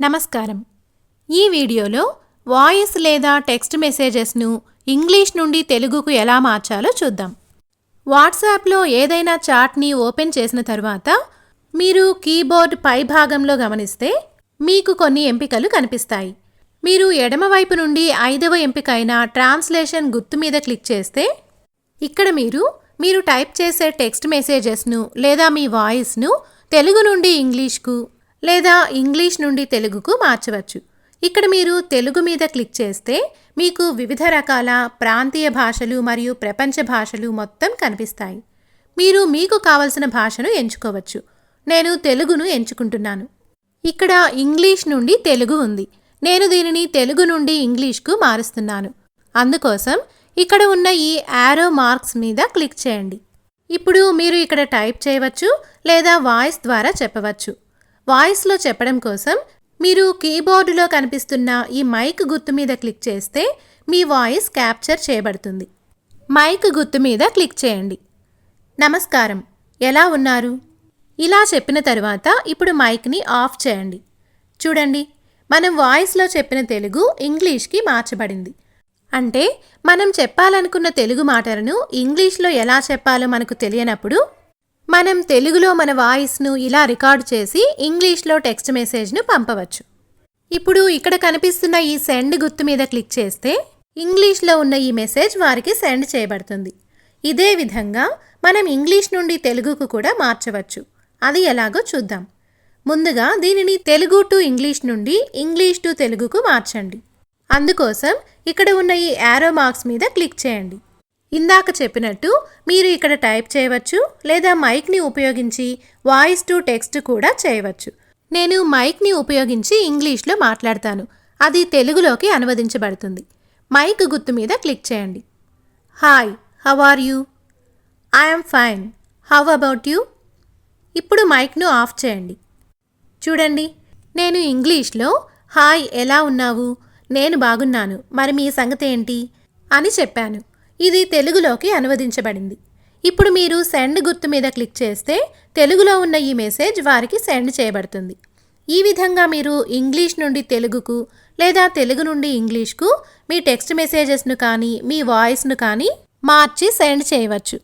నమస్కారం. ఈ వీడియోలో వాయిస్ లేదా టెక్స్ట్ మెసేజెస్ను ఇంగ్లీష్ నుండి తెలుగుకు ఎలా మార్చాలో చూద్దాం. వాట్సాప్లో ఏదైనా చాట్ని ఓపెన్ చేసిన తర్వాత మీరు కీబోర్డ్ పై భాగంలో గమనిస్తే మీకు కొన్ని ఎంపికలు కనిపిస్తాయి. మీరు ఎడమవైపు నుండి ఐదవ ఎంపిక అయిన ట్రాన్స్లేషన్ గుర్తు మీద క్లిక్ చేస్తే ఇక్కడ మీరు మీరు టైప్ చేసే టెక్స్ట్ మెసేజెస్ను లేదా మీ వాయిస్ను తెలుగు నుండి ఇంగ్లీష్కు లేదా ఇంగ్లీష్ నుండి తెలుగుకు మార్చవచ్చు. ఇక్కడ మీరు తెలుగు మీద క్లిక్ చేస్తే మీకు వివిధ రకాల ప్రాంతీయ భాషలు మరియు ప్రపంచ భాషలు మొత్తం కనిపిస్తాయి. మీరు మీకు కావలసిన భాషను ఎంచుకోవచ్చు. నేను తెలుగును ఎంచుకుంటున్నాను. ఇక్కడ ఇంగ్లీష్ నుండి తెలుగు ఉంది. నేను దీనిని తెలుగు నుండి ఇంగ్లీష్కు మారుస్తున్నాను. అందుకోసం ఇక్కడ ఉన్న ఈ యారో మార్క్స్ మీద క్లిక్ చేయండి. ఇప్పుడు మీరు ఇక్కడ టైప్ చేయవచ్చు లేదా వాయిస్ ద్వారా చెప్పవచ్చు. వాయిస్లో చెప్పడం కోసం మీరు కీబోర్డులో కనిపిస్తున్న ఈ మైక్ గుర్తు మీద క్లిక్ చేస్తే మీ వాయిస్ క్యాప్చర్ చేయబడుతుంది. మైక్ గుర్తు మీద క్లిక్ చేయండి. నమస్కారం. ఎలా ఉన్నారు? ఇలా చెప్పిన తర్వాత ఇప్పుడు మైక్ని ఆఫ్ చేయండి. చూడండి మనం వాయిస్లో చెప్పిన తెలుగు ఇంగ్లీష్కి మార్చబడింది. అంటే మనం చెప్పాలనుకున్న తెలుగు మాటలను ఇంగ్లీష్లో ఎలా చెప్పాలో మనకు తెలియనప్పుడు మనం తెలుగులో మన వాయిస్ను ఇలా రికార్డ్ చేసి ఇంగ్లీష్లో టెక్స్ట్ మెసేజ్ను పంపవచ్చు. ఇప్పుడు ఇక్కడ కనిపిస్తున్న ఈ సెండ్ గుర్తు మీద క్లిక్ చేస్తే ఇంగ్లీష్లో ఉన్న ఈ మెసేజ్ వారికి సెండ్ చేయబడుతుంది. ఇదే విధంగా మనం ఇంగ్లీష్ నుండి తెలుగుకు కూడా మార్చవచ్చు. అది ఎలాగో చూద్దాం. ముందుగా దీనిని తెలుగు టు ఇంగ్లీష్ నుండి ఇంగ్లీష్ టు తెలుగుకు మార్చండి. అందుకోసం ఇక్కడ ఉన్న ఈ యారో మార్క్స్ మీద క్లిక్ చేయండి. ఇందాక చెప్పినట్టు మీరు ఇక్కడ టైప్ చేయవచ్చు లేదా మైక్ని ఉపయోగించి వాయిస్ టు టెక్స్ట్ కూడా చేయవచ్చు. నేను మైక్ని ఉపయోగించి ఇంగ్లీష్లో మాట్లాడతాను. అది తెలుగులోకి అనువదించబడుతుంది. మైక్ గుర్తు మీద క్లిక్ చేయండి. Hi how are you? I'm fine. How about you? ఇప్పుడు మైక్ను ఆఫ్ చేయండి. చూడండి నేను ఇంగ్లీష్లో హాయ్ ఎలా ఉన్నావు? నేను బాగున్నాను. మరి మీ సంగతి ఏంటి? అని చెప్పాను. ఇది తెలుగులోకి అనువదించబడింది. ఇప్పుడు మీరు సెండ్ గుర్తు మీద క్లిక్ చేస్తే తెలుగులో ఉన్న ఈ మెసేజ్ వారికి సెండ్ చేయబడుతుంది. ఈ విధంగా మీరు ఇంగ్లీష్ నుండి తెలుగుకు లేదా తెలుగు నుండి ఇంగ్లీష్కు మీ టెక్స్ట్ మెసేజెస్ను కానీ మీ వాయిస్ను కానీ మార్చి సెండ్ చేయవచ్చు.